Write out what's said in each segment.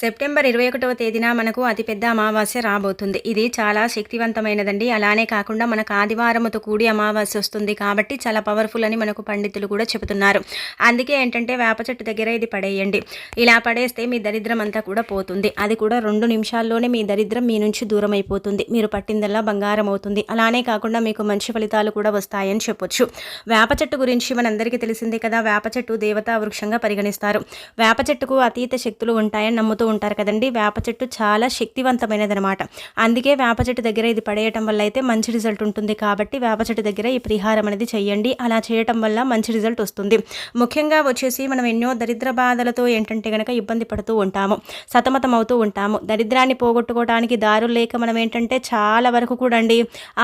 September ఇరవై ఒకటవ తేదీన మనకు అతిపెద్ద అమావాస్య రాబోతుంది. ఇది చాలా శక్తివంతమైనదండి. అలానే కాకుండా మనకు ఆదివారముతో కూడి అమావాస్య వస్తుంది కాబట్టి చాలా పవర్ఫుల్ అని మనకు పండితులు కూడా చెబుతున్నారు. అందుకే ఏంటంటే వేప చెట్టు దగ్గర ఇది పడేయండి. ఇలా పడేస్తే మీ దరిద్రం అంతా కూడా పోతుంది. అది కూడా రెండు నిమిషాల్లోనే మీ దరిద్రం మీ నుంచి దూరం అయిపోతుంది మీరు పట్టిందల్లా బంగారం అవుతుంది. అలానే కాకుండా మీకు మంచి ఫలితాలు కూడా వస్తాయని చెప్పొచ్చు. వేప చెట్టు గురించి మనందరికీ తెలిసిందే కదా. వేప చెట్టు దేవతా వృక్షంగా పరిగణిస్తారు. వేప చెట్టుకు అతీత శక్తులు ఉంటాయని నమ్ముతూ ఉంటారు కదండి. వేప చెట్టు చాలా శక్తివంతమైనది అనమాట అందుకే వేప చెట్టు దగ్గర ఇది పడేయటం వల్ల అయితే మంచి రిజల్ట్ ఉంటుంది. కాబట్టి వేప చెట్టు దగ్గర ఈ పరిహారం అనేది చేయండి. అలా చేయటం వల్ల మంచి రిజల్ట్ వస్తుంది. ముఖ్యంగా వచ్చేసి మనం ఎన్నో దరిద్ర బాధలతో ఏంటంటే కనుక ఇబ్బంది పడుతూ ఉంటాము. సతమతం అవుతూ ఉంటాము. దరిద్రాన్ని పోగొట్టుకోవడానికి దారులు లేక మనం ఏంటంటే చాలా వరకు కూడా అండి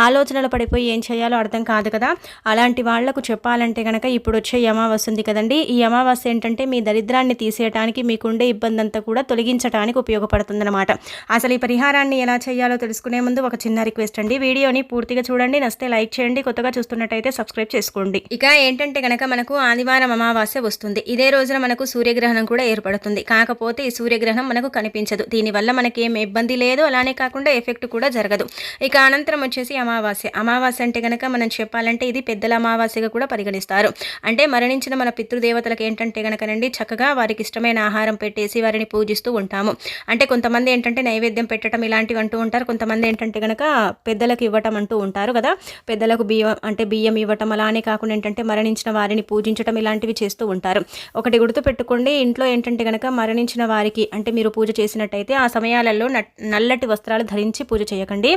ఆలోచనలు పడిపోయి ఏం చేయాలో అర్థం కాదు కదా. అలాంటి వాళ్ళకు చెప్పాలంటే కనుక ఇప్పుడు వచ్చే అమావాస్య ఉంది కదండి. ఈ అమావాస్య ఏంటంటే మీ దరిద్రాన్ని తీసేయడానికి మీకుండే ఇబ్బంది అంతా కూడా తొలగించడానికి ఉపయోగపడుతుందన్నమాట. అసలు ఈ పరిహారాన్ని ఎలా చేయాలో తెలుసుకునే ముందు ఒక చిన్న రిక్వెస్ట్ అండి. వీడియోని పూర్తిగా చూడండి నస్తే లైక్ చేయండి కొత్తగా చూస్తున్నట్టయితే సబ్స్క్రైబ్ చేసుకోండి. ఇక ఏంటంటే కనుక మనకు ఆదివారం అమావాస్య వస్తుంది. ఇదే రోజున మనకు సూర్యగ్రహణం కూడా ఏర్పడుతుంది. కాకపోతే ఈ సూర్యగ్రహణం మనకు కనిపించదు. దీనివల్ల మనకి ఇబ్బంది లేదు. అలానే కాకుండా ఎఫెక్ట్ కూడా జరగదు. ఇక అనంతరం వచ్చేసి అమావాస్య. అమావాస్య అంటే కనుక మనం చెప్పాలంటే ఇది పెద్దల అమావాస్యగా కూడా పరిగణిస్తారు. అంటే మరణించిన మన పితృదేవతలకు ఏంటంటే కనుకనండి చక్కగా వారికి ఇష్టమైన ఆహారం పెట్టేసి వారిని పూజిస్తూ ఉంటాము. అంటే కొంతమంది ఏంటంటే నైవేద్యం పెట్టడం ఇలాంటివి అంటూ ఉంటారు. కొంతమంది ఏంటంటే కనుక పెద్దలకు ఇవ్వటం అంటూ ఉంటారు కదా. పెద్దలకు బియ్యం అంటే బియ్యం ఇవ్వటం అలానే కాకుండా ఏంటంటే మరణించిన వారిని పూజించడం ఇలాంటివి చేస్తూ ఉంటారు. ఒకటి గుర్తు పెట్టుకోండి ఇంట్లో ఏంటంటే కనుక మరణించిన వారికి అంటే మీరు పూజ చేసినట్టయితే ఆ సమయాలలో నల్లటి వస్త్రాలు ధరించి పూజ చేయకండి.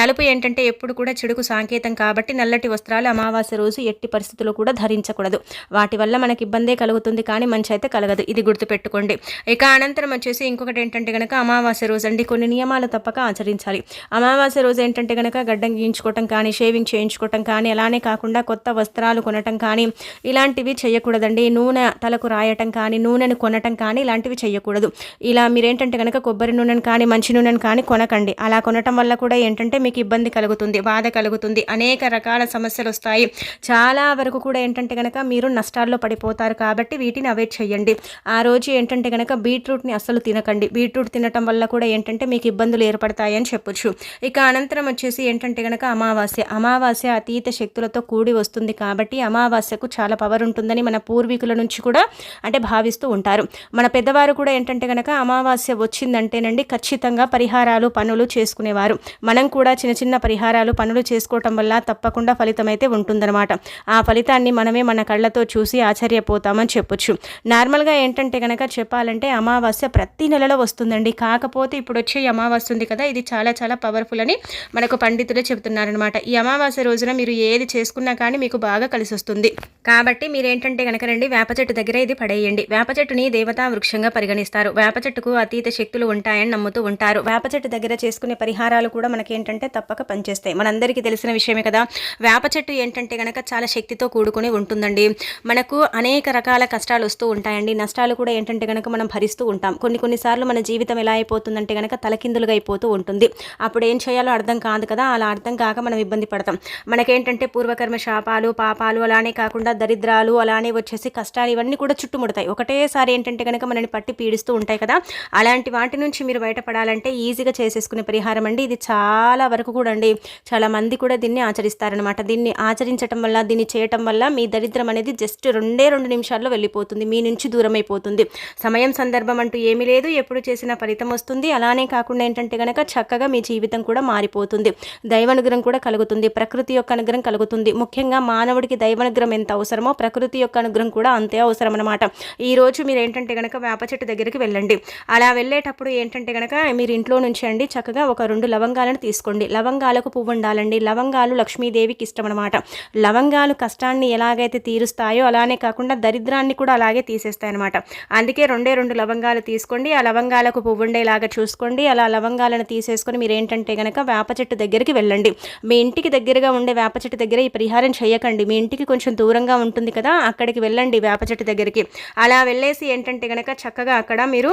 నలుపు ఏంటంటే ఎప్పుడు కూడా చెడుకు సాంకేతం కాబట్టి నల్లటి వస్త్రాలు అమావాస్య రోజు ఎట్టి పరిస్థితుల్లో కూడా ధరించకూడదు. వాటి వల్ల మనకి ఇబ్బందే కలుగుతుంది కానీ మంచి అయితే కలగదు. ఇది గుర్తుపెట్టుకోండి. ఇక అనంతరం వచ్చేసి ఇంకొకటి ఏంటంటే కనుక అమావాస్య రోజు అండి కొన్ని నియమాలు తప్పక ఆచరించాలి. అమావాస్య రోజు ఏంటంటే కనుక గడ్డం గీయించుకోవటం కానీ షేవింగ్ చేయించుకోవటం కానీ అలానే కాకుండా కొత్త వస్త్రాలు కొనటం కానీ ఇలాంటివి చేయకూడదండి నూనె తలకు రాయటం కానీ నూనెను కొనటం కానీ ఇలాంటివి చేయకూడదు ఇలా మీరేంటంటే కనుక కొబ్బరి నూనెను కానీ మంచి నూనెను కానీ కొనకండి. అలా కొనటం వల్ల కూడా ఏంటంటే మీకు ఇబ్బంది కలుగుతుంది బాధ కలుగుతుంది అనేక రకాల సమస్యలు వస్తాయి. చాలా వరకు కూడా ఏంటంటే కనుక మీరు నష్టాల్లో పడిపోతారు కాబట్టి వీటిని అవాయిడ్ చేయండి ఆ రోజు ఏంటంటే కనుక బీట్రూట్ని అస్సలు తినకండి. బీట్రూట్ తినటం వల్ల కూడా ఏంటంటే మీకు ఇబ్బందులు ఏర్పడతాయని చెప్పొచ్చు. ఇక అనంతరం వచ్చేసి ఏంటంటే కనుక అమావాస్య. అమావాస్య అతీత శక్తులతో కూడి వస్తుంది కాబట్టి అమావాస్యకు చాలా పవర్ ఉంటుందని మన పూర్వీకుల నుంచి కూడా అంటే భావిస్తూ ఉంటారు. మన పెద్దవారు కూడా ఏంటంటే కనుక అమావాస్య వచ్చిందంటేనండి ఖచ్చితంగా పరిహారాలు పనులు చేసుకునేవారు. మనం కూడా చిన్న చిన్న పరిహారాలు పనులు చేసుకోవటం వల్ల తప్పకుండా ఫలితం అయితే ఉంటుందన్నమాట. ఆ ఫలితాన్ని మనమే మన కళ్ళతో చూసి ఆశ్చర్యపోతామని చెప్పొచ్చు. నార్మల్గా ఏంటంటే కనుక చెప్పాలంటే అమావాస్య ప్రతి ప్రతి నెలలో వస్తుందండి. కాకపోతే ఇప్పుడు వచ్చే అమావాస్య ఉంది కదా ఇది చాలా చాలా పవర్ఫుల్ అని మనకు పండితులు చెబుతున్నారనమాట ఈ అమావాస్య రోజున మీరు ఏది చేసుకున్నా కానీ మీకు బాగా కలిసి వస్తుంది కాబట్టి మీరు ఏంటంటే కనుక రండి వేప చెట్టు దగ్గర ఇది పడేయండి. వేప చెట్టుని దేవతా వృక్షంగా పరిగణిస్తారు. వేప చెట్టుకు అతీత శక్తులు ఉంటాయని నమ్ముతూ ఉంటారు. వేప చెట్టు దగ్గర చేసుకునే పరిహారాలు కూడా మనకేంటంటే తప్పక పనిచేస్తాయి. మనందరికీ తెలిసిన విషయమే కదా వేప చెట్టు ఏంటంటే కనుక చాలా శక్తితో కూడుకుని ఉంటుందండి. మనకు అనేక రకాల కష్టాలు వస్తూ ఉంటాయండి. నష్టాలు కూడా ఏంటంటే కనుక మనం భరిస్తూ ఉంటాం. కొన్ని కొన్నిసార్లు మన జీవితం ఎలా అయిపోతుందంటే కనుక తలకిందులుగా అయిపోతూ ఉంటుంది. అప్పుడు ఏం చేయాలో అర్థం కాదు కదా. అలా అర్థం కాక మనం ఇబ్బంది పడతాం. మనకేంటంటే పూర్వకర్మ శాపాలు పాపాలు అలానే కాకుండా దరిద్రాలు అలానే వచ్చేసి కష్టాలు ఇవన్నీ కూడా చుట్టుముడతాయి. ఒకటేసారి ఏంటంటే కనుక మనని పట్టి పీడిస్తూ ఉంటాయి కదా. అలాంటి వాటి నుంచి మీరు బయటపడాలంటే ఈజీగా చేసేసుకునే పరిహారం అండి. ఇది చాలా వరకు కూడా అండి చాలా మంది కూడా దీన్ని ఆచరిస్తారనమాట దీన్ని ఆచరించడం వల్ల దీన్ని చేయటం వల్ల మీ దరిద్రం అనేది జస్ట్ రెండే రెండు నిమిషాల్లో వెళ్ళిపోతుంది. మీ నుంచి దూరం అయిపోతుంది సమయం సందర్భం అంటూ ఏమీ లేదు. ఎప్పుడు చేసిన ఫలితం వస్తుంది. అలానే కాకుండా ఏంటంటే కనుక చక్కగా మీ జీవితం కూడా మారిపోతుంది. దైవానుగ్రహం కూడా కలుగుతుంది. ప్రకృతి యొక్క అనుగ్రహం కలుగుతుంది. ముఖ్యంగా మానవుడికి దైవానుగ్రహం ఎంత అవసరమో ప్రకృతి యొక్క అనుగ్రహం కూడా అంతే అవసరం అనమాట ఈరోజు మీరు ఏంటంటే కనుక వేప చెట్టు దగ్గరికి వెళ్ళండి. అలా వెళ్ళేటప్పుడు ఏంటంటే కనుక మీరు ఇంట్లో నుంచి అండి చక్కగా ఒక రెండు లవంగాలను తీసుకోండి. లవంగాలకు పువ్వు ఉండాలండి. లవంగాలు లక్ష్మీదేవికి ఇష్టం అనమాట లవంగాలు కష్టాన్ని ఎలాగైతే తీరుస్తాయో అలానే కాకుండా దరిద్రాన్ని కూడా అలాగే తీసేస్తాయి అనమాట అందుకే రెండే రెండు లవంగాలు తీసుకోండి. ఆ లవంగాలకు పువ్వు ఉండేలాగా చూసుకోండి. అలా లవంగాలను తీసేసుకొని మీరు ఏంటంటే కనుక వేప చెట్టు దగ్గరికి వెళ్ళండి. మీ ఇంటికి దగ్గరగా ఉండే వేప చెట్టు దగ్గర ఈ పరిహారం చేయకండి. మీ ఇంటికి కొంచెం దూరంగా ఉంటుంది కదా అక్కడికి వెళ్ళండి వేప చెట్టు దగ్గరికి. అలా వెళ్ళేసి ఏంటంటే కనుక చక్కగా అక్కడ మీరు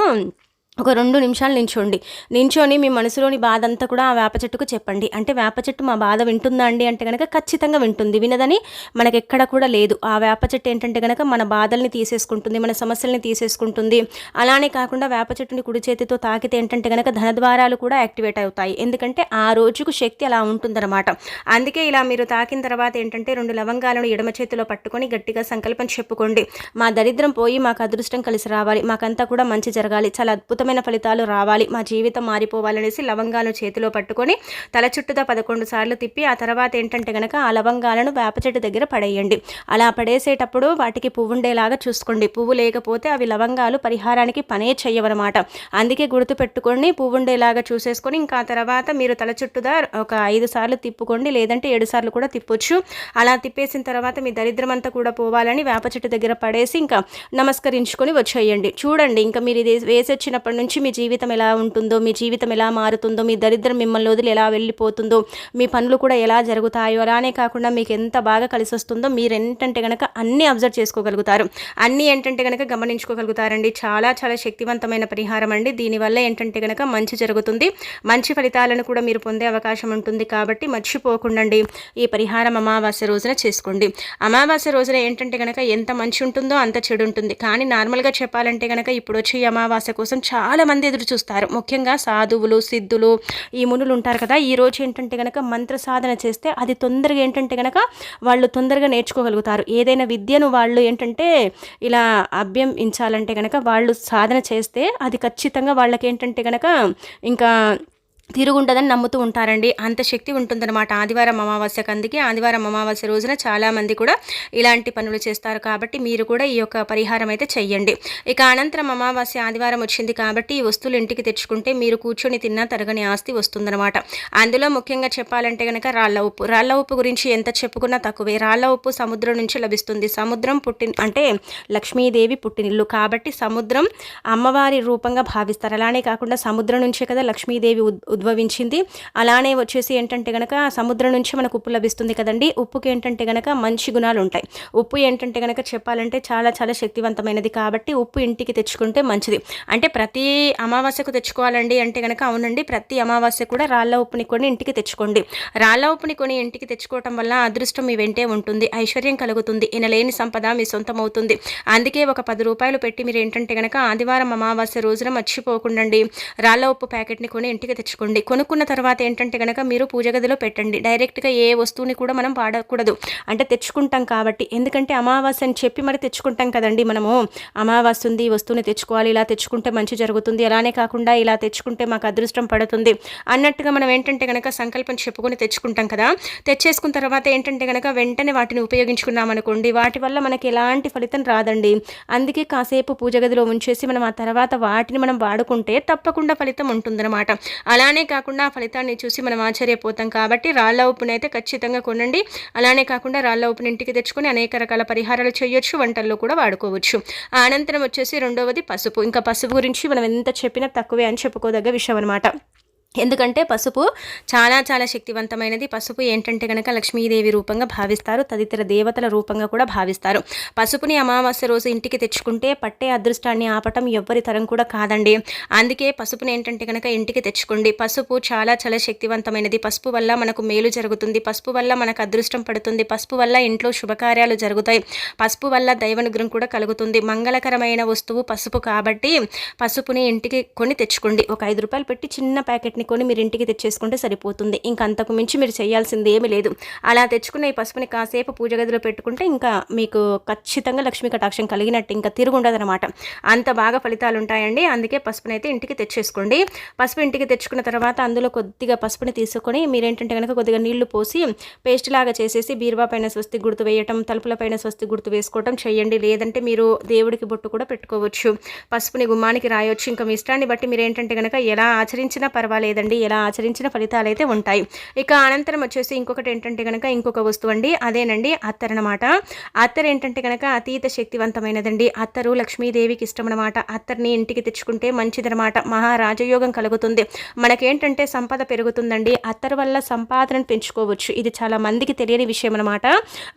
ఒక రెండు నిమిషాలు నించోండి. నించోని మీ మనసులోని బాధ అంతా కూడా ఆ వేప చెట్టుకు చెప్పండి. అంటే వేప చెట్టు మా బాధ వింటుందా అండి అంటే కనుక ఖచ్చితంగా వింటుంది. వినదని మనకి ఎక్కడ కూడా లేదు. ఆ వేప చెట్టు ఏంటంటే కనుక మన బాధల్ని తీసేసుకుంటుంది మన సమస్యల్ని తీసేసుకుంటుంది. అలానే కాకుండా వేప చెట్టుని కుడి చేతితో తాకితే ఏంటంటే కనుక ధనద్వారాలు కూడా యాక్టివేట్ అవుతాయి. ఎందుకంటే ఆ రోజుకు శక్తి అలా ఉంటుందన్నమాట. అందుకే ఇలా మీరు తాకిన తర్వాత ఏంటంటే రెండు లవంగాలను ఎడమ చేతిలో పట్టుకొని గట్టిగా సంకల్పం చెప్పుకోండి. మా దరిద్రం పోయి మాకు అదృష్టం కలిసి రావాలి. మాకంతా కూడా మంచి జరగాలి. చాలా అద్భుతం అద్భుతమైన ఫలితాలు రావాలి. మా జీవితం మారిపోవాలనేసి లవంగాలను చేతిలో పట్టుకొని తల చుట్టూతో పదకొండు సార్లు తిప్పి ఆ తర్వాత ఏంటంటే గనక ఆ లవంగాలను వేప చెట్టు దగ్గర పడేయండి. అలా పడేసేటప్పుడు వాటికి పువ్వు ఉండేలాగా చూసుకోండి. పువ్వు లేకపోతే అవి లవంగాలు పరిహారానికి పనే చెయ్యవన్నమాట అందుకే గుర్తు పెట్టుకొని పువ్వు ఉండేలాగా చూసేసుకొని ఇంకా ఆ తర్వాత మీరు తల చుట్టూదా ఒక ఐదు సార్లు తిప్పుకోండి. లేదంటే ఏడు సార్లు కూడా తిప్పొచ్చు. అలా తిప్పేసిన తర్వాత మీ దరిద్రం అంతా కూడా పోవాలని వేప చెట్టు దగ్గర పడేసి ఇంకా నమస్కరించుకొని వచ్చేయండి. చూడండి ఇంకా మీరు ఇది వేసి వచ్చినప్పటి నుంచి మీ జీవితం ఎలా ఉంటుందో మీ జీవితం ఎలా మారుతుందో మీ దరిద్రం మిమ్మల్ని వదిలి ఎలా వెళ్ళిపోతుందో మీ పనులు కూడా ఎలా జరుగుతాయో అలానే కాకుండా మీకు ఎంత బాగా కలిసి వస్తుందో మీరు ఏంటంటే కనుక అన్నీ అబ్జర్వ్ చేసుకోగలుగుతారు. అన్నీ ఏంటంటే కనుక గమనించుకోగలుగుతారండి. చాలా చాలా శక్తివంతమైన పరిహారం అండి. దీనివల్ల ఏంటంటే కనుక మంచి జరుగుతుంది. మంచి ఫలితాలను కూడా మీరు పొందే అవకాశం ఉంటుంది కాబట్టి మర్చిపోకుండండి. ఈ పరిహారం అమావాస్య రోజున చేసుకోండి. అమావాస్య రోజున ఏంటంటే కనుక ఎంత మంచి ఉంటుందో అంత చెడు ఉంటుంది. కానీ నార్మల్గా చెప్పాలంటే కనుక ఇప్పుడు వచ్చే అమావాస్య కోసం చాలా మంది ఎదురు చూస్తారు. ముఖ్యంగా సాధువులు సిద్ధులు ఈ మునులు ఉంటారు కదా. ఈ రోజు ఏంటంటే కనుక మంత్ర సాధన చేస్తే అది తొందరగా ఏంటంటే కనుక వాళ్ళు తొందరగా నేర్చుకోగలుగుతారు. ఏదైనా విద్యను వాళ్ళు ఏంటంటే ఇలా అభ్యమించాలంటే కనుక వాళ్ళు సాధన చేస్తే అది ఖచ్చితంగా వాళ్ళకి ఏంటంటే కనుక ఇంకా తిరుగుండదని నమ్ముతూ ఉంటారండి. అంత శక్తి ఉంటుందన్నమాట ఆదివారం అమావాస్యకు అందుకే ఆదివారం అమావాస్య రోజున చాలామంది కూడా ఇలాంటి పనులు చేస్తారు కాబట్టి మీరు కూడా ఈ యొక్క పరిహారం అయితే చెయ్యండి. ఇక అనంతరం అమావాస్య ఆదివారం వచ్చింది కాబట్టి ఈ వస్తువులు ఇంటికి తెచ్చుకుంటే మీరు కూర్చొని తిన్నా తరగని ఆస్తి వస్తుందన్నమాట. అందులో ముఖ్యంగా చెప్పాలంటే కనుక రాళ్ళ ఉప్పు. రాళ్ళ ఉప్పు గురించి ఎంత చెప్పుకున్నా తక్కువే. రాళ్ళ ఉప్పు సముద్రం నుంచి లభిస్తుంది. సముద్రం పుట్టిన అంటే లక్ష్మీదేవి పుట్టినిల్లు కాబట్టి సముద్రం అమ్మవారి రూపంగా భావిస్తారు. అలానే కాకుండా సముద్రం నుంచే కదా లక్ష్మీదేవి ఉద్భవించింది. అలానే వచ్చేసి ఏంటంటే కనుక సముద్రం నుంచి మనకు ఉప్పు లభిస్తుంది కదండి. ఉప్పుకి ఏంటంటే కనుక మంచి గుణాలు ఉంటాయి. ఉప్పు ఏంటంటే కనుక చెప్పాలంటే చాలా చాలా శక్తివంతమైనది కాబట్టి ఉప్పు ఇంటికి తెచ్చుకుంటే మంచిది. అంటే ప్రతి అమావాస్యకు తెచ్చుకోవాలండి అంటే కనుక అవునండి ప్రతి అమావాస్య కూడా రాళ్ళ ఉప్పుని కొని ఇంటికి తెచ్చుకోండి. రాళ్ళ ఉప్పుని కొని ఇంటికి తెచ్చుకోవటం వల్ల అదృష్టం మీ వెంటే ఉంటుంది. ఐశ్వర్యం కలుగుతుంది. ఇనలేని సంపద మీ సొంతం అవుతుంది అందుకే ఒక పది రూపాయలు పెట్టి మీరు ఏంటంటే కనుక ఆదివారం అమావాస్య రోజున మర్చిపోకుండా రాళ్ళ ఉప్పు ప్యాకెట్ని కొని ఇంటికి తెచ్చుకోండి కొనుక్కున్న తర్వాత ఏంటంటే కనుక మీరు పూజ గదిలో పెట్టండి. డైరెక్ట్గా ఏ వస్తువుని కూడా మనం వాడకూడదు అంటే తెచ్చుకుంటాం కాబట్టి. ఎందుకంటే అమావాస్య అని చెప్పి మరి తెచ్చుకుంటాం కదండి మనము. అమావాస్య ఉంది ఈ వస్తువుని తెచ్చుకోవాలి ఇలా తెచ్చుకుంటే మంచి జరుగుతుంది. అలానే కాకుండా ఇలా తెచ్చుకుంటే మాకు అదృష్టం పడుతుంది అన్నట్టుగా మనం ఏంటంటే కనుక సంకల్పం చెప్పుకొని తెచ్చుకుంటాం కదా. తెచ్చేసుకున్న తర్వాత ఏంటంటే కనుక వెంటనే వాటిని ఉపయోగించుకున్నాం అనుకోండి. వాటి వల్ల మనకి ఎలాంటి ఫలితం రాదండి. అందుకే కాసేపు పూజ గదిలో ఉంచేసి మనం ఆ తర్వాత వాటిని మనం వాడుకుంటే తప్పకుండా ఫలితం ఉంటుందన్నమాట. అలానే కాకుండా ఆ ఫలితాన్ని చూసి మనం ఆశ్చర్యపోతాం కాబట్టి రాళ్ళ ఉప్పుని అయితే ఖచ్చితంగా కొనండి. అలానే కాకుండా రాళ్ళ ఉప్పుని ఇంటికి తెచ్చుకొని అనేక రకాల పరిహారాలు చేయొచ్చు వంటల్లో కూడా వాడుకోవచ్చు. అనంతరం వచ్చేసి రెండవది పసుపు. ఇంకా పసుపు గురించి మనం ఎంత చెప్పినా తక్కువే అని చెప్పుకోదగ్గ విషయం అనమాట ఎందుకంటే పసుపు చాలా చాలా శక్తివంతమైనది. పసుపు ఏంటంటే కనుక లక్ష్మీదేవి రూపంగా భావిస్తారు. తదితర దేవతల రూపంగా కూడా భావిస్తారు. పసుపుని అమావాస్య రోజు ఇంటికి తెచ్చుకుంటే పట్టే అదృష్టాన్ని ఆపటం ఎవ్వరి తరం కూడా కాదండి. అందుకే పసుపుని ఏంటంటే కనుక ఇంటికి తెచ్చుకోండి. పసుపు చాలా చాలా శక్తివంతమైనది. పసుపు వల్ల మనకు మేలు జరుగుతుంది. పసుపు వల్ల మనకు అదృష్టం పడుతుంది. పసుపు వల్ల ఇంట్లో శుభకార్యాలు జరుగుతాయి. పసుపు వల్ల దైవనుగ్రహం కూడా కలుగుతుంది. మంగళకరమైన వస్తువు పసుపు కాబట్టి పసుపుని ఇంటికి కొని తెచ్చుకోండి. ఒక ఐదు రూపాయలు పెట్టి చిన్న ప్యాకెట్ ప్యాకెట్ని కొని మీరు ఇంటికి తెచ్చేసుకుంటే సరిపోతుంది. ఇంకా అంతకు మించి మీరు చేయాల్సింది ఏమీ లేదు. అలా తెచ్చుకున్న ఈ పసుపుని కాసేపు పూజ గదిలో పెట్టుకుంటే ఇంకా మీకు ఖచ్చితంగా లక్ష్మీ కటాక్షం కలిగినట్టు ఇంకా తిరుగుండదనమాట అంత బాగా ఫలితాలు ఉంటాయండి. అందుకే పసుపుని అయితే ఇంటికి తెచ్చేసుకోండి. పసుపు ఇంటికి తెచ్చుకున్న తర్వాత అందులో కొద్దిగా పసుపుని తీసుకొని మీరేంటంటే కనుక కొద్దిగా నీళ్ళు పోసి పేస్ట్ లాగా చేసేసి బీరువా పైన స్వస్తి గుర్తు వేయటం తలుపుల పైన స్వస్తి గుర్తు వేసుకోవటం చేయండి. లేదంటే మీరు దేవుడికి బొట్టు కూడా పెట్టుకోవచ్చు. పసుపుని గుమ్మానికి రాయొచ్చు. ఇంకా మీ ఇష్టాన్ని బట్టి మీరు ఏంటంటే కనుక ఎలా ఆచరించినా పర్వాలేదు. లేదండి ఇలా ఆచరించిన ఫలితాలు అయితే ఉంటాయి. ఇక అనంతరం వచ్చేసి ఇంకొకటి ఏంటంటే కనుక ఇంకొక వస్తువు అండి. అదేనండి అత్తర్ అనమాట అత్తర్ ఏంటంటే కనుక అతీత శక్తివంతమైనదండి. అత్తరు లక్ష్మీదేవికి ఇష్టం అనమాట అత్తర్ని ఇంటికి తెచ్చుకుంటే మంచిదనమాట మహారాజయోగం కలుగుతుంది. మనకేంటంటే సంపద పెరుగుతుందండి. అత్తర్ వల్ల సంపాదనను పెంచుకోవచ్చు. ఇది చాలా మందికి తెలియని విషయం అనమాట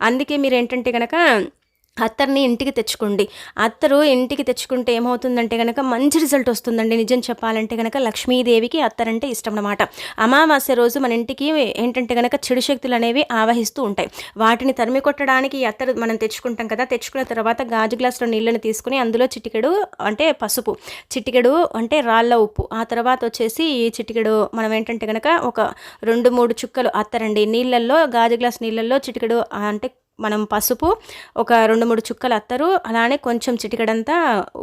అందుకే మీరు ఏంటంటే కనుక అత్తర్ని ఇంటికి తెచ్చుకోండి. అత్తరు ఇంటికి తెచ్చుకుంటే ఏమవుతుందంటే కనుక మంచి రిజల్ట్ వస్తుందండి. నిజం చెప్పాలంటే కనుక లక్ష్మీదేవికి అత్తరంటే ఇష్టం అనమాట అమావాస్య రోజు మన ఇంటికి ఏంటంటే కనుక చెడు శక్తులు అనేవి ఆవహిస్తూ ఉంటాయి. వాటిని తరిమి కొట్టడానికి ఈ అత్తరు మనం తెచ్చుకుంటాం కదా. తెచ్చుకున్న తర్వాత గాజు గ్లాసులో నీళ్ళని తీసుకుని అందులో చిటికెడు అంటే పసుపు చిటికెడు అంటే రాళ్ళ ఉప్పు ఆ తర్వాత వచ్చేసి ఈ చిటికెడు మనం ఏంటంటే కనుక ఒక రెండు మూడు చుక్కలు అత్తరండి. నీళ్ళల్లో గాజు గ్లాస్ నీళ్ళల్లో చిటికెడు అంటే మనం పసుపు ఒక రెండు మూడు చుక్కలు అత్తరు. అలానే కొంచెం చిటికడంతా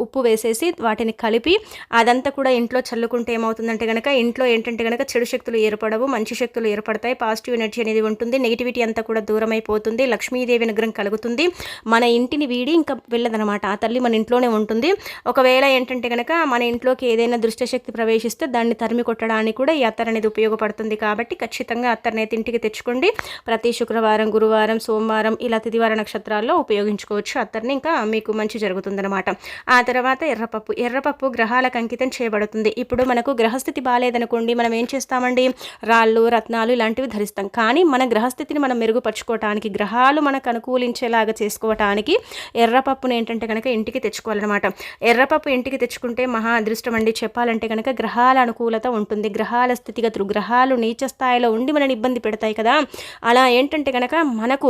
ఉప్పు వేసేసి వాటిని కలిపి అదంతా కూడా ఇంట్లో చల్లుకుంటే ఏమవుతుందంటే కనుక ఇంట్లో ఏంటంటే కనుక చెడు శక్తులు ఏర్పడవు మంచి శక్తులు ఏర్పడతాయి పాజిటివ్ ఎనర్జీ అనేది ఉంటుంది నెగిటివిటీ అంతా కూడా దూరం అయిపోతుంది లక్ష్మీదేవి అనుగ్రహం కలుగుతుంది. మన ఇంటిని వీడి ఇంకా వెళ్ళదనమాట ఆ తల్లి మన ఇంట్లోనే ఉంటుంది. ఒకవేళ ఏంటంటే కనుక మన ఇంట్లోకి ఏదైనా దృష్టశక్తి ప్రవేశిస్తే దాన్ని తరిమి కొట్టడానికి కూడా ఈ అత్తర్ అనేది ఉపయోగపడుతుంది. కాబట్టి ఖచ్చితంగా అత్తర్ని అయితే ఇంటికి తెచ్చుకోండి. ప్రతి శుక్రవారం గురువారం సోమవారం ఇలా తిదివార నక్షత్రాల్లో ఉపయోగించుకోవచ్చు. అత్తర్ని ఇంకా మీకు మంచి జరుగుతుందనమాట ఆ తర్వాత ఎర్రపప్పు. ఎర్రపప్పు గ్రహాలకు అంకితం చేయబడుతుంది. ఇప్పుడు మనకు గ్రహస్థితి బాగాలేదనుకోండి మనం ఏం చేస్తామండి? రాళ్ళు రత్నాలు ఇలాంటివి ధరిస్తాం. కానీ మన గ్రహస్థితిని మనం మెరుగుపరుచుకోవటానికి గ్రహాలు మనకు అనుకూలించేలాగా చేసుకోవటానికి ఎర్రపప్పును ఏంటంటే కనుక ఇంటికి తెచ్చుకోవాలన్నమాట. ఎర్రపప్పు ఇంటికి తెచ్చుకుంటే మహా అదృష్టం అండి. చెప్పాలంటే కనుక గ్రహాల అనుకూలత ఉంటుంది. గ్రహాల స్థితిగతులు గ్రహాలు నీచ స్థాయిలో ఉండి మనని ఇబ్బంది పెడతాయి కదా. అలా ఏంటంటే కనుక మనకు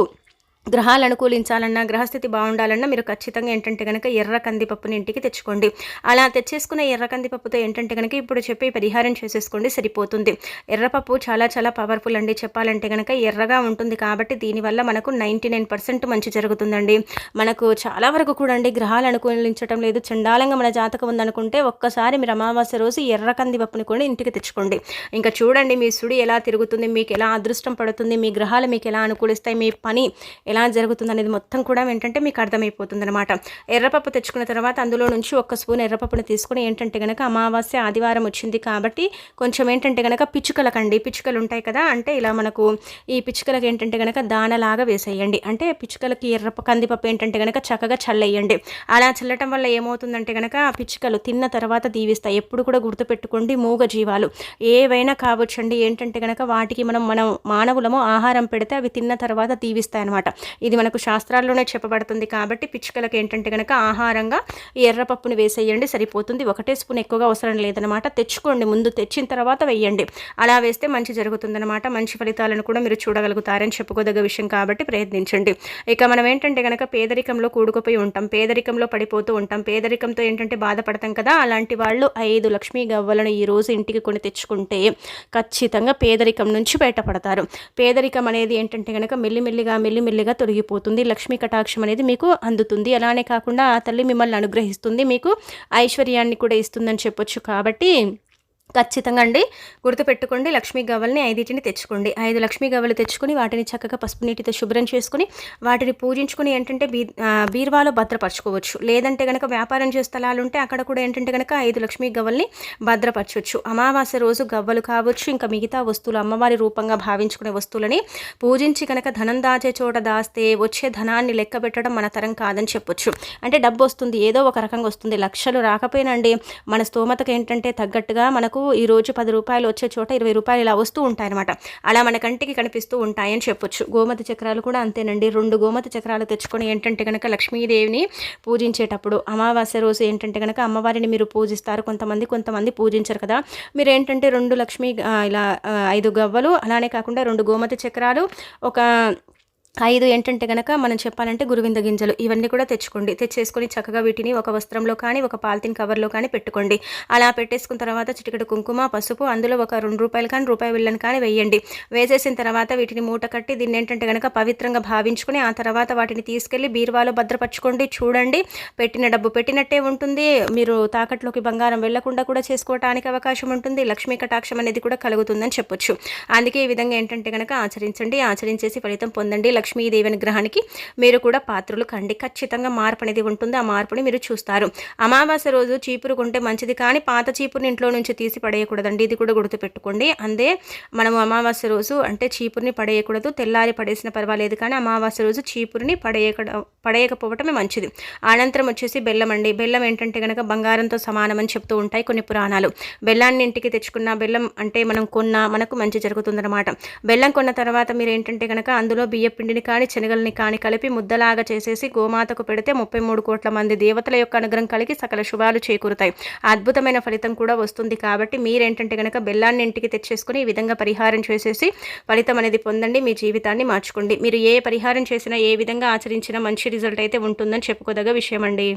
గ్రహాలు అనుకూలించాలన్నా గ్రహస్థితి బాగుండాలన్నా మీరు ఖచ్చితంగా ఏంటంటే కనుక ఎర్ర కందిపప్పుని ఇంటికి తెచ్చుకోండి. అలా తెచ్చేసుకున్న ఎర్ర కందిపప్పుతో ఏంటంటే కనుక ఇప్పుడు చెప్పి పరిహారం చేసేసుకోండి సరిపోతుంది. ఎర్రపప్పు చాలా చాలా పవర్ఫుల్ అండి. చెప్పాలంటే కనుక ఎర్రగా ఉంటుంది కాబట్టి దీనివల్ల మనకు నైంటీ నైన్ పర్సెంట్ మంచి జరుగుతుందండి. మనకు చాలా వరకు కూడా అండి గ్రహాలు అనుకూలించడం లేదు. చండాలంగా మన జాతకం ఉందనుకుంటే ఒక్కసారి మీరు అమావాస్య రోజు ఎర్ర కందిపప్పుని కూడా ఇంటికి తెచ్చుకోండి. ఇంకా చూడండి మీ సుడి ఎలా తిరుగుతుంది మీకు ఎలా అదృష్టం పడుతుంది మీ గ్రహాలు మీకు ఎలా అనుకూలిస్తాయి మీ పని ఎలా జరుగుతుంది అనేది మొత్తం కూడా ఏంటంటే మీకు అర్థమైపోతుంది అనమాట ఎర్రపప్పు తెచ్చుకున్న తర్వాత అందులో నుంచి ఒక స్పూన్ ఎర్రపప్పును తీసుకుని ఏంటంటే కనుక అమావాస్య ఆదివారం వచ్చింది కాబట్టి కొంచెం ఏంటంటే కనుక పిచ్చుకలకండి. పిచ్చుకలు ఉంటాయి కదా అంటే ఇలా మనకు ఈ పిచ్చుకలకి ఏంటంటే కనుక దానలాగా వేసేయండి. అంటే పిచ్చుకలకి ఎర్రప కందిపప్పు ఏంటంటే కనుక చక్కగా చల్లేయండి. అలా చల్లటం వల్ల ఏమవుతుందంటే కనుక ఆ పిచ్చుకలు తిన్న తర్వాత దీవిస్తాయి. ఎప్పుడు కూడా గుర్తుపెట్టుకోండి మూగ జీవాలు ఏవైనా కావచ్చండి ఏంటంటే కనుక వాటికి మనం మనం మానవులము ఆహారం పెడితే అవి తిన్న తర్వాత దీవిస్తాయి అనమాట ఇది మనకు శాస్త్రాల్లోనే చెప్పబడుతుంది కాబట్టి పిచ్చుకలకు ఏంటంటే కనుక ఆహారంగా ఈ ఎర్రపప్పుని వేసేయండి సరిపోతుంది. ఒకటే స్పూన్ ఎక్కువగా అవసరం లేదనమాట తెచ్చుకోండి ముందు తెచ్చిన తర్వాత వేయండి. అలా వేస్తే మంచి జరుగుతుందనమాట మంచి ఫలితాలను కూడా మీరు చూడగలుగుతారని చెప్పుకోదగ్గ విషయం కాబట్టి ప్రయత్నించండి. ఇక మనం ఏంటంటే కనుక పేదరికంలో కూడుకుపోయి ఉంటాం పేదరికంలో పడిపోతూ ఉంటాం పేదరికంతో ఏంటంటే బాధపడతాం కదా అలాంటి వాళ్ళు ఐదు లక్ష్మీ గవ్వలను ఈ రోజు ఇంటికి కొని తెచ్చుకుంటే ఖచ్చితంగా పేదరికం నుంచి బయటపడతారు. పేదరికం అనేది ఏంటంటే కనుక మెల్లిమెల్లిగా మెల్లిమెల్లిగా తొలగిపోతుంది. లక్ష్మీ కటాక్షం అనేది మీకు అందుతుంది. అలానే కాకుండా ఆ తల్లి మిమ్మల్ని అనుగ్రహిస్తుంది. మీకు ఐశ్వర్యాన్ని కూడా ఇస్తుందని చెప్పొచ్చు కాబట్టి ఖచ్చితంగా అండి. గుర్తుపెట్టుకోండి లక్ష్మీ గవ్వల్ని ఐదింటిని తెచ్చుకోండి. ఐదు లక్ష్మీ గవ్వలు తెచ్చుకొని వాటిని చక్కగా పసుపు నీటితో శుభ్రం చేసుకుని వాటిని పూజించుకుని ఏంటంటే బీ బీర్వాలో భద్రపరచుకోవచ్చు. లేదంటే కనుక వ్యాపారం చేసే స్థలాలు ఉంటే అక్కడ కూడా ఏంటంటే కనుక ఐదు లక్ష్మీ గవ్వల్ని భద్రపరచవచ్చు అమావాస్య రోజు గవ్వలు కావచ్చు ఇంకా మిగతా వస్తువులు అమ్మవారి రూపంగా భావించుకునే వస్తువులని పూజించి కనుక ధనం దాచే చోట దాస్తే వచ్చే ధనాన్ని లెక్క పెట్టడం మన తరం కాదని చెప్పొచ్చు. అంటే డబ్బు వస్తుంది ఏదో ఒక రకంగా వస్తుంది. లక్షలు రాకపోయినండి మన స్తోమతకు ఏంటంటే తగ్గట్టుగా మనకు మనకు ఈరోజు పది రూపాయలు వచ్చే చోట ఇరవై రూపాయలు ఇలా వస్తూ ఉంటాయన్నమాట. అలా మన కంటికి కనిపిస్తూ ఉంటాయని చెప్పొచ్చు. గోమతి చక్రాలు కూడా అంతేనండి. రెండు గోమతి చక్రాలు తెచ్చుకొని ఏంటంటే కనుక లక్ష్మీదేవిని పూజించేటప్పుడు అమావాస్య రోజు ఏంటంటే కనుక అమ్మవారిని మీరు పూజిస్తారు. కొంతమంది కొంతమంది పూజించరు కదా. మీరు ఏంటంటే రెండు లక్ష్మీ ఇలా ఐదు గవ్వలు అలానే కాకుండా రెండు గోమతి చక్రాలు ఒక ఐదు ఏంటంటే కనుక మనం చెప్పాలంటే గురువింద గింజలు ఇవన్నీ కూడా తెచ్చుకోండి. తెచ్చేసుకొని చక్కగా వీటిని ఒక వస్త్రంలో కానీ ఒక పాలిథిన్ కవర్లో కానీ పెట్టుకోండి. అలా పెట్టేసుకున్న తర్వాత చిటికటి కుంకుమ పసుపు అందులో ఒక రెండు రూపాయలు కానీ రూపాయి విల్లని కానీ వేయండి. వేసేసిన తర్వాత వీటిని మూట కట్టి దీన్ని ఏంటంటే కనుక పవిత్రంగా భావించుకొని ఆ తర్వాత వాటిని తీసుకెళ్ళి బీరువాలో భద్రపరచుకోండి. చూడండి పెట్టిన డబ్బు పెట్టినట్టే ఉంటుంది. మీరు తాకట్లోకి బంగారం వెళ్ళకుండా కూడా చేసుకోవడానికి అవకాశం ఉంటుంది. లక్ష్మీ కటాక్షం అనేది కూడా కలుగుతుందని చెప్పొచ్చు. అందుకే ఈ విధంగా ఏంటంటే కనుక ఆచరించండి. ఆచరించేసి ఫలితం పొందండి. లక్ష్మీదేవి అనుగ్రహానికి మీరు కూడా పాత్రలు కండి. ఖచ్చితంగా మార్పు అనేది ఉంటుంది. ఆ మార్పుని మీరు చూస్తారు. అమావాస్య రోజు చీపురు కొంటే మంచిది కానీ పాత చీపురుని ఇంట్లో నుంచి తీసి పడేయకూడదండి. ఇది కూడా గుర్తుపెట్టుకోండి. అందే మనం అమావాస్య రోజు అంటే చీపురుని పడేయకూడదు. తెల్లారి పడేసిన పర్వాలేదు కానీ అమావాస్య రోజు చీపురుని పడేయక పడేయకపోవటమే మంచిది. అనంతరం వచ్చేసి బెల్లం అండి. బెల్లం ఏంటంటే కనుక బంగారంతో సమానమని చెప్తూ ఉంటాయి కొన్ని పురాణాలు. బెల్లాన్ని ఇంటికి తెచ్చుకున్న బెల్లం అంటే మనం కొన్న మనకు మంచి జరుగుతుందన్నమాట. బెల్లం కొన్న తర్వాత మీరు ఏంటంటే కనుక అందులో బియ్యపిండి పిండిని కానీ శనగల్ని కానీ కలిపి ముద్దలాగా చేసేసి గోమాతకు పెడితే ముప్పై మూడు కోట్ల మంది దేవతల యొక్క అనుగ్రహం కలిగి సకల శుభాలు చేకూరుతాయి. అద్భుతమైన ఫలితం కూడా వస్తుంది కాబట్టి మీరేంటంటే కనుక బెల్లాన్ని ఇంటికి తెచ్చేసుకుని ఈ విధంగా పరిహారం చేసేసి ఫలితం అనేది పొందండి మీ జీవితాన్ని మార్చుకోండి. మీరు ఏ పరిహారం చేసినా ఏ విధంగా ఆచరించినా మంచి రిజల్ట్ అయితే ఉంటుందని చెప్పుకోదగ్గ విషయం అండి